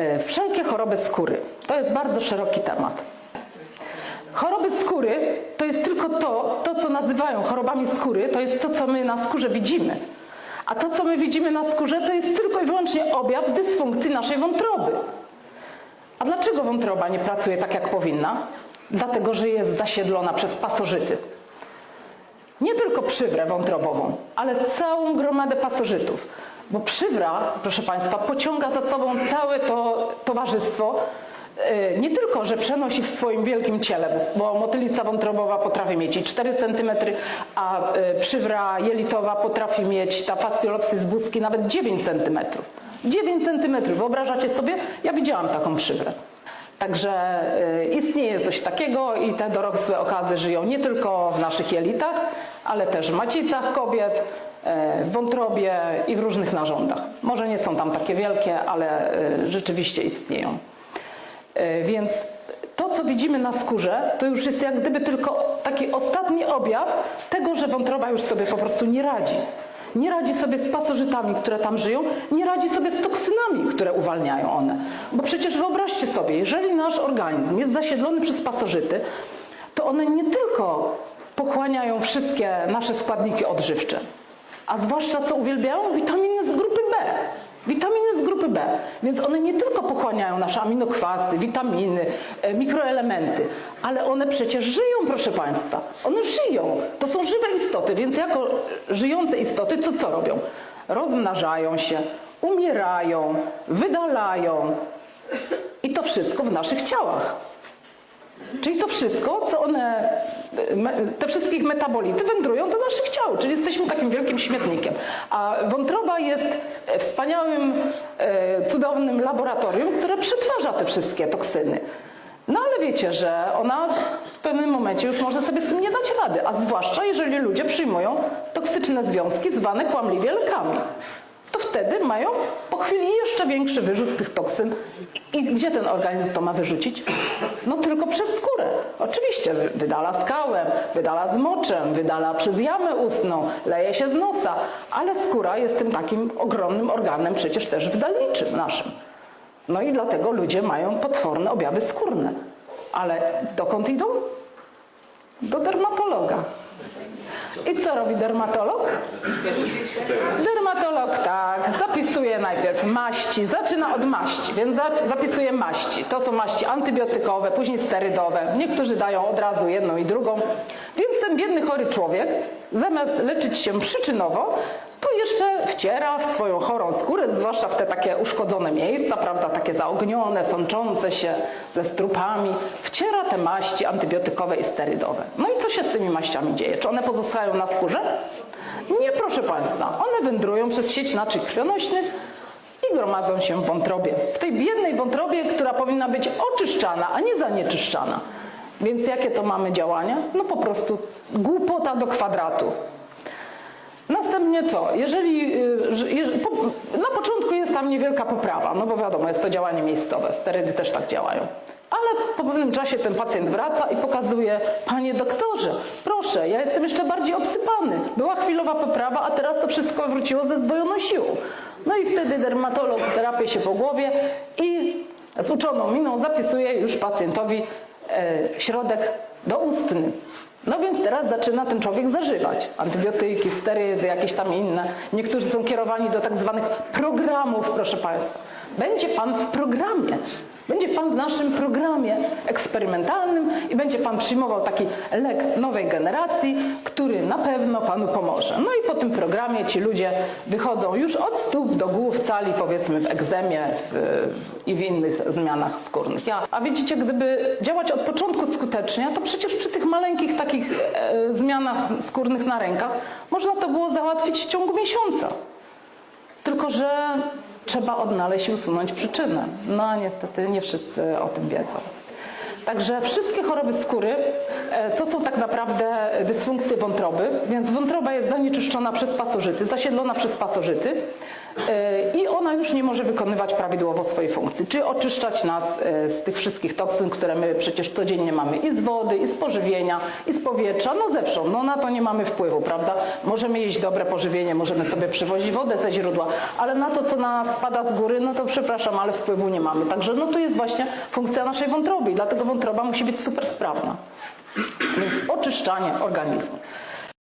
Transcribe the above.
E, Wszelkie choroby skóry to jest bardzo szeroki temat. Choroby skóry to jest tylko to, to co nazywają chorobami skóry, to jest to, co my na skórze widzimy. A to, co my widzimy na skórze, to jest tylko i wyłącznie objaw dysfunkcji naszej wątroby. A dlaczego wątroba nie pracuje tak, jak powinna? Dlatego, że jest zasiedlona przez pasożyty. Nie tylko przywrę wątrobową, ale całą gromadę pasożytów. Bo przywra, proszę Państwa, pociąga za sobą całe to towarzystwo. Yy, Nie tylko, że przenosi w swoim wielkim ciele, bo motylica wątrobowa potrafi mieć i 4 cm, a yy, przywra jelitowa potrafi mieć, ta fasciolopsys buski, nawet 9 cm. 9 cm, wyobrażacie sobie? Ja widziałam taką przywrę. Także y, istnieje coś takiego i te dorosłe okazy żyją nie tylko w naszych jelitach, ale też w macicach kobiet, y, w wątrobie i w różnych narządach. Może nie są tam takie wielkie, ale y, rzeczywiście istnieją. Y, Więc to, co widzimy na skórze, to już jest jak gdyby tylko taki ostatni objaw tego, że wątroba już sobie po prostu nie radzi. Nie radzi sobie z pasożytami, które tam żyją, nie radzi sobie z toksynami, które uwalniają one. Bo przecież wyobraźcie sobie, jeżeli nasz organizm jest zasiedlony przez pasożyty, to one nie tylko pochłaniają wszystkie nasze składniki odżywcze, a zwłaszcza co uwielbiają? Witaminy z grupy B. Witaminy z grupy B. Więc one nie tylko pochłaniają nasze aminokwasy, witaminy, e, mikroelementy, ale one przecież żyją, proszę Państwa. One żyją. To są żywe istoty, więc jako żyjące istoty to co robią? Rozmnażają się, umierają, wydalają. I to wszystko w naszych ciałach. Czyli to wszystko, co one, te wszystkie ich metabolity wędrują do naszych ciał, czyli jesteśmy takim wielkim śmietnikiem. A wątroba jest wspaniałym, e, cudownym laboratorium, które przetwarza te wszystkie toksyny. No ale wiecie, że ona w pewnym momencie już może sobie z tym nie dać rady, a zwłaszcza jeżeli ludzie przyjmują toksyczne związki zwane kłamliwie lekami wtedy mają po chwili jeszcze większy wyrzut tych toksyn. I gdzie ten organizm to ma wyrzucić? No tylko przez skórę. Oczywiście wy- wydala skałę, wydala z moczem, wydala przez jamę ustną, leje się z nosa, ale skóra jest tym takim ogromnym organem przecież też wydalniczym naszym. No i dlatego ludzie mają potworne objawy skórne. Ale dokąd idą? Do dermatologa. I co robi dermatolog? Dermatolog tak, zapisuje najpierw maści, zaczyna od maści, więc za, zapisuje maści. To są maści antybiotykowe, później sterydowe. Niektórzy dają od razu jedną i drugą. Więc ten biedny chory człowiek, zamiast leczyć się przyczynowo, jeszcze wciera w swoją chorą skórę, zwłaszcza w te takie uszkodzone miejsca, prawda, takie zaognione, sączące się ze strupami, wciera te maści antybiotykowe i sterydowe. No i co się z tymi maściami dzieje? Czy one pozostają na skórze? Nie, proszę Państwa. One wędrują przez sieć naczyń krwionośnych i gromadzą się w wątrobie. W tej biednej wątrobie, która powinna być oczyszczana, a nie zanieczyszczana. Więc jakie to mamy działania? No po prostu głupota do kwadratu. Następnie co? Jeżeli, y, że- jeż- po, na początku jest tam niewielka poprawa, no bo wiadomo, jest to działanie miejscowe, sterydy też tak działają. Ale po pewnym czasie ten pacjent wraca i pokazuje, panie doktorze, proszę, ja jestem jeszcze bardziej obsypany. Była chwilowa poprawa, a teraz to wszystko wróciło ze zdwojoną siłą. No i wtedy dermatolog terapie się po głowie i z uczoną miną zapisuje już pacjentowi e, środek doustny. No więc teraz zaczyna ten człowiek zażywać antybiotyki, sterydy, jakieś tam inne. Niektórzy są kierowani do tak zwanych programów, proszę Państwa. Będzie Pan w programie. Będzie Pan w naszym programie eksperymentalnym i będzie Pan przyjmował taki lek nowej generacji, który na pewno Panu pomoże. No i po tym programie ci ludzie wychodzą już od stóp do głów cali, powiedzmy w egzemie w, i w innych zmianach skórnych. Ja, a widzicie, gdyby działać od początku skutecznie, to przecież przy tych maleńkich takich e, zmianach skórnych na rękach można to było załatwić w ciągu miesiąca. Tylko, że trzeba odnaleźć i usunąć przyczynę. No niestety nie wszyscy o tym wiedzą. Także wszystkie choroby skóry e, to są tak naprawdę dysfunkcje wątroby, więc wątroba jest zanieczyszczona przez pasożyty, zasiedlona przez pasożyty. e, i ona już nie może wykonywać prawidłowo swojej funkcji, czy oczyszczać nas e, z tych wszystkich toksyn, które my przecież codziennie mamy i z wody, i z pożywienia, i z powietrza, no zewsząd. No na to nie mamy wpływu, prawda? Możemy jeść dobre pożywienie, możemy sobie przywozić wodę ze źródła, ale na to, co na nas spada z góry, no to przepraszam, ale wpływu nie mamy. Także no to jest właśnie funkcja naszej wątroby dlatego wątroba musi być super sprawna. Więc oczyszczanie organizmu.